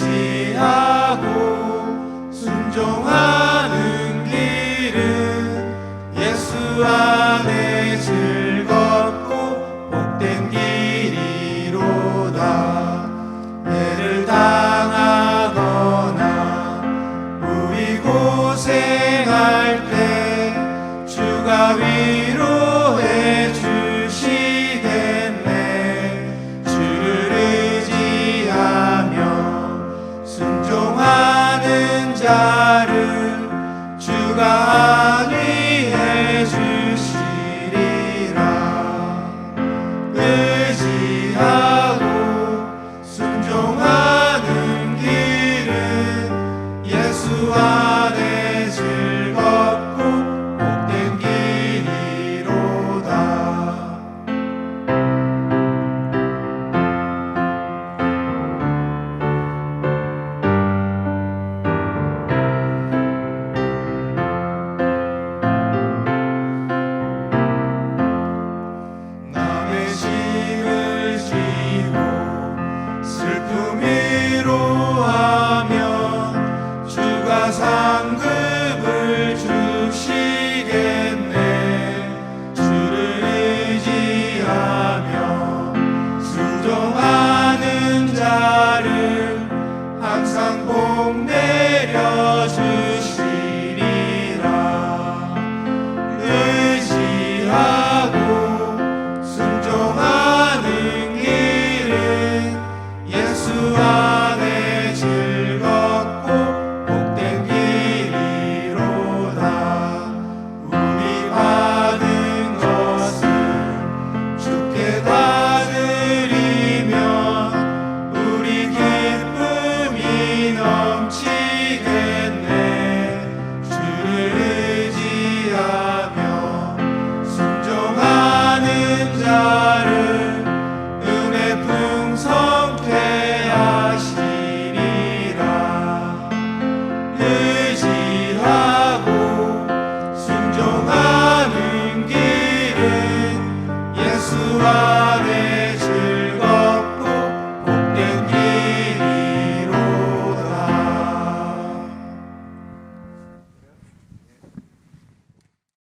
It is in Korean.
의지하고 순종하는 길은 예수 안에 즐겁고 복된 길이로다. 해를 당하거나 우리 고생할 때 주가 위로 위로하며 주가 상급을 주시겠네. 주를 의지하며 순종하는 자를 항상 복 내려 의